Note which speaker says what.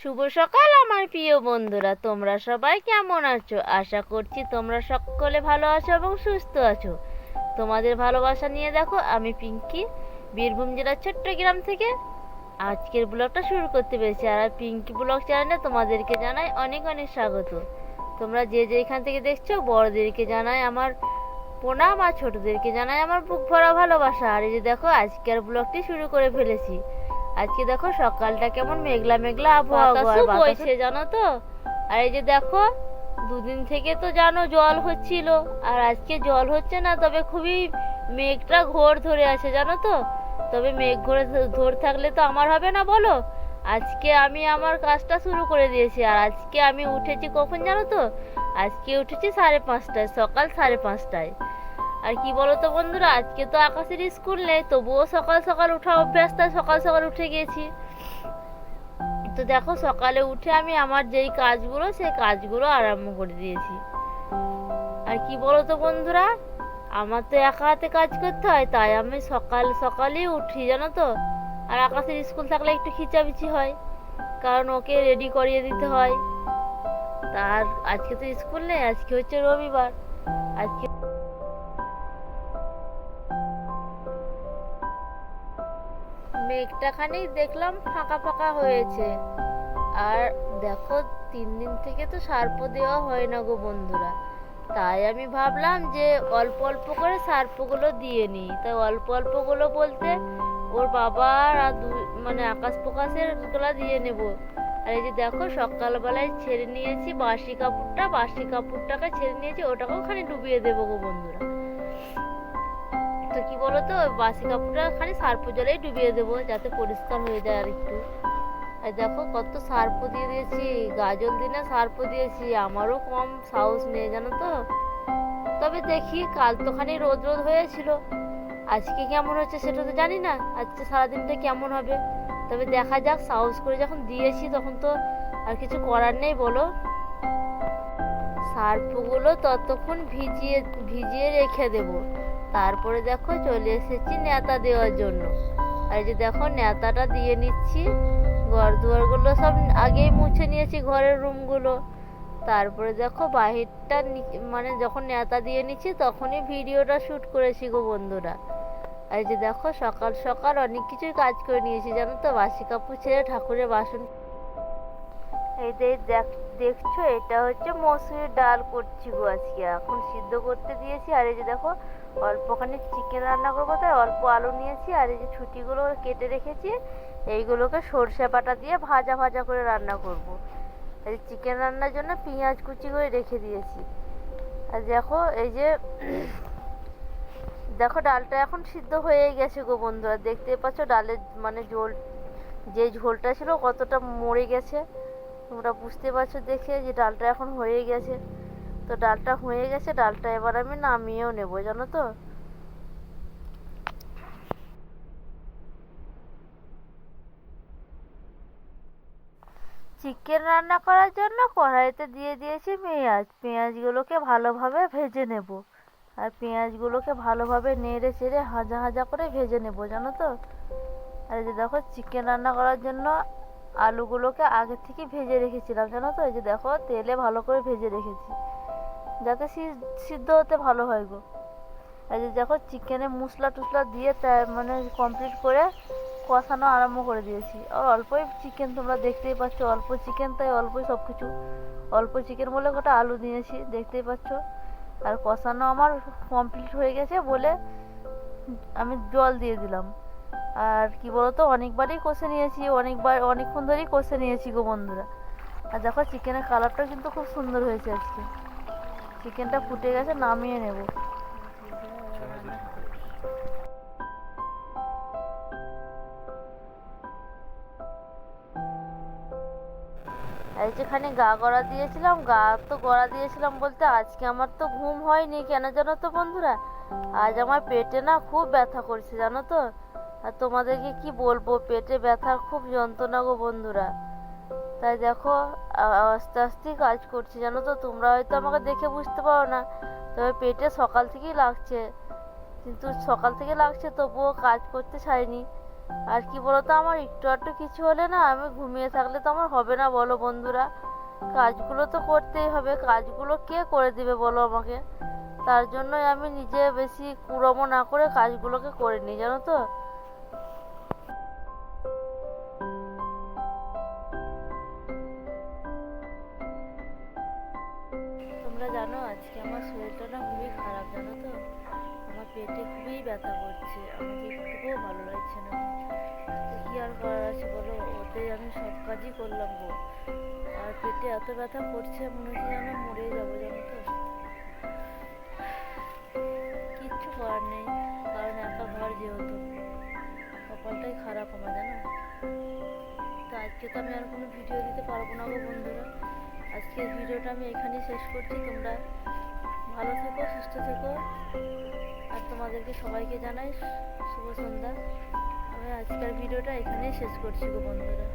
Speaker 1: শুভ সকাল, আমার প্রিয় বন্ধুরা। তোমরা সবাই কেমন আছো? আশা করছি তোমরা সকলে ভালো আছো এবং সুস্থ আছো। তোমাদের ভালোবাসা নিয়ে দেখো, আমি পিঙ্কি, বীরভূম জেলার ছোট্ট গ্রাম থেকে আজকের ব্লগটা শুরু করতে পেরেছি। আর পিঙ্কি ব্লগ চ্যানেলে তোমাদেরকে জানাই অনেক অনেক স্বাগত। তোমরা যে যেখান থেকে দেখছ, বড়দেরকে জানাই আমার প্রণাম, আর ছোটদেরকে জানাই আমার বুক ভরা ভালোবাসা। আর এই যে দেখো, আজকের ব্লগটি শুরু করে ফেলেছি। আজকে দেখো সকালটা কেমন মেঘলা মেঘলা আবহাওয়া বইছে জানো তো? আর এই যে দেখো দুদিন থেকে তো জানো জল হচ্ছিল আর আজকে জল হচ্ছে না তবে খুবই মেঘটা ঘোর ধরে আছে জানো তো? তবে মেঘ ঘোরে ধরে থাকলে তো আমার হবে না বলো? আজকে আমি আমার কাজটা শুরু করে দিয়েছি আর আজকে আমি উঠেছি কখন জানো তো? আজকে উঠেছি সাড়ে পাঁচটায় সকাল সাড়ে পাঁচটায়। আর কি বলো তো বন্ধুরা, আজকে তো আকাশের স্কুল নেই, তবুও সকাল সকাল উঠা অভ্যাস, তাই সকাল সকাল উঠে গেছি। তো দেখো, সকালে উঠে আমি আমার যেই কাজগুলো, সেই কাজগুলো আরম্ভ করে দিয়েছি। আর কি বলো তো বন্ধুরা, আমার তো একা হাতে কাজ করতে হয়, তাই আমি সকাল সকালেই উঠি, জানো তো? আর আকাশের স্কুল থাকলে একটু খিচাবিচি হয়, কারণ ওকে রেডি করিয়ে দিতে হয়। তার আজকে তো স্কুল নেই, আজকে হচ্ছে রবিবার, আজকে মেঘটা খানিক দেখলাম ফাঁকা ফাঁকা হয়েছে। আর দেখো, তিন দিন থেকে তো সার্প দেওয়া হয় না গো বন্ধুরা। তাই আমি ভাবলাম যে অল্প অল্প করে সার্পগুলো দিয়ে নিই। তাই অল্প অল্পগুলো বলতে ওর বাবার আর মানে আকাশ প্রকাশেরগুলা দিয়ে নেব। আর এই যে দেখো, সকালবেলায় ছেড়ে নিয়েছি বাসি কাপড়টা, বাসি কাপড়টাকে ছেড়ে নিয়েছি, ওটাকেও খানি ডুবিয়ে দেবো গো বন্ধুরা। তো কি বলতো ওই বাসি কাপড়টা খালি সার্প জলেই ডুবিয়ে দেবো, যাতে পরিষ্কার হয়ে যায় আর একটু আর দেখো কত সার্প দিয়ে দিয়েছি গাজল দিনে সার্প দিয়েছি, আমারও কম সাহস নেই জানো তো। তবে দেখি, কাল তো খানি রোদ রোদ হয়েছিল। আজকে কেমন হচ্ছে সেটা তো জানি না, আজকে সারাদিনটা কেমন হবে? তবে দেখা যাক, সাহস করে যখন দিয়েছি তখন তো আর কিছু করার নেই, বলো। সার্পগুলো ততক্ষণ ভিজিয়ে ভিজিয়ে রেখে দেবো। তারপরে দেখো চলে এসেছি নেতা দেওয়ার জন্য। আর যে দেখো নেতাটা দিয়ে নিচ্ছি, ঘর দুয়ারগুলো সব আগেই মুছে নিয়েছি ঘরের রুমগুলো। তারপরে দেখো বাহিরটা মানে যখন নেতা দিয়ে নিচ্ছি তখনই ভিডিওটা শ্যুট করেছি গো বন্ধুরা। আর যে দেখো সকাল সকাল অনেক কিছুই কাজ করে নিয়েছি, জানো তো? বাসি কাপড় ছেড়ে ঠাকুরের বাসন এই যে দেখ- দেখছ, এটা হচ্ছে মসুরির ডাল করছি গো আজকে। এখন সিদ্ধ করতে দিয়েছি, আর এই যে দেখো, অল্পখানি চিকেন রান্না করব, তাই অল্প আলু নিয়েছি, আর এই যে ছুটিগুলো কেটে রেখেছি, এইগুলোকে সর্ষে বাটা দিয়ে ভাজা ভাজা করে রান্না করব। আর চিকেন রান্নার জন্য পেঁয়াজ কুচি করে রেখে দিয়েছি। আর দেখো, এই যে, দেখো ডালটা এখন সিদ্ধ হয়ে গেছে গো বন্ধুরা, দেখতে পাচ্ছ ডালের মানে ঝোল, যে ঝোলটা ছিল কতটা মরে গেছে। তোমরা বুঝতে পারছ দেখে যে ডালটা এখন হয়ে গেছে। তো ডালটা হয়ে গেছে, ডালটা এবার আমি নামিয়েও নেব, জানো তো? চিকেন রান্না করার জন্য কড়াইতে দিয়ে দিয়েছি পেঁয়াজ। পেঁয়াজগুলোকে ভালোভাবে ভেজে নেব। আর পেঁয়াজগুলোকে ভালোভাবে নেড়ে চেড়ে হাজা হাজা করে ভেজে নেব, জানো তো? আর যে দেখো, চিকেন রান্না করার জন্য আলুগুলোকে আগে থেকে ভেজে রেখেছিলাম, জানো তো? এই যে দেখো, তেলে ভালো করে ভেজে রেখেছি। যাতে সিদ্ধ হতে ভালো হয় গো। এই যে দেখো, চিকেনে মশলা টুসলা দিয়ে মানে কমপ্লিট করে কষানো আরম্ভ করে দিয়েছি। আর অল্পই চিকেন তোমরা দেখতেই পাচ্ছ, অল্প চিকেন তাই অল্পই সব কিছু অল্প চিকেন বলে গোটা আলু নিয়েছি, দেখতেই পাচ্ছ। আর কষানো আমার কমপ্লিট হয়ে গেছে বলে আমি জল দিয়ে দিলাম। আর কি বলতো, অনেকবারই কষে নিয়েছি, অনেকবার, অনেকক্ষণ ধরেই কষে নিয়েছি গো বন্ধুরা। আর দেখো চিকেনের কালারটা কিন্তু খুব সুন্দর হয়েছে আজকে। চিকেনটা ফুটে গেছে, নামিয়ে নেব। এই যেখানে গা গড়া দিয়েছিলাম, গা তো গড়া দিয়েছিলাম বলতে আজকে আমার তো ঘুম হয়নি, কেন জানো তো বন্ধুরা? আজ আমার পেটে না খুব ব্যথা করছে, জানো তো? আর তোমাদেরকে কি বলব, পেটে ব্যথার খুব যন্ত্রণা গো বন্ধুরা। তাই দেখো আস্তে আস্তেই কাজ করছি, জানো তো? তোমরা হয়তো আমাকে দেখে বুঝতে পারো না, তবে পেটে সকাল থেকেই লাগছে। কিন্তু সকাল থেকে লাগছে, তবুও কাজ করতে ছাড়িনি। আর কি বলতো, আমার একটু আধটু কিছু হলে না, আমি ঘুমিয়ে থাকলে তো আমার হবে না, বলো বন্ধুরা। কাজগুলো তো করতেই হবে, কাজগুলো কে করে দিবে, বলো আমাকে? তার জন্যই আমি নিজে বেশি কুড়মো না করে কাজগুলোকে করে নিই, জানো তো? জানো তো আমার পেটে খুবই ব্যথা করছে, আমাকে একটুকুও ভালো লাগছে না। কি আর করার আছে বলো? ওতে আমি সব কাজই করলাম গো। আর পেটে এত ব্যথা করছে, মনে হচ্ছে যেন মরে যাব, জানো তো? কিচ্ছু করার নেই, কারণ একা ঘর যেহেতু। কপালটাই খারাপ আমার, জানো? তো আজকে তো আমি আর কোনো ভিডিও দিতে পারব না গো বন্ধুরা। আজকের ভিডিওটা আমি এখানেই শেষ করছি, তোমরা ভালো থেকো, সুস্থ থেকো। আর তোমাদেরকে সবাইকে জানাই শুভ সন্ধ্যা। আমি আজকের ভিডিওটা এখানেই শেষ করছি গো বন্ধুরা।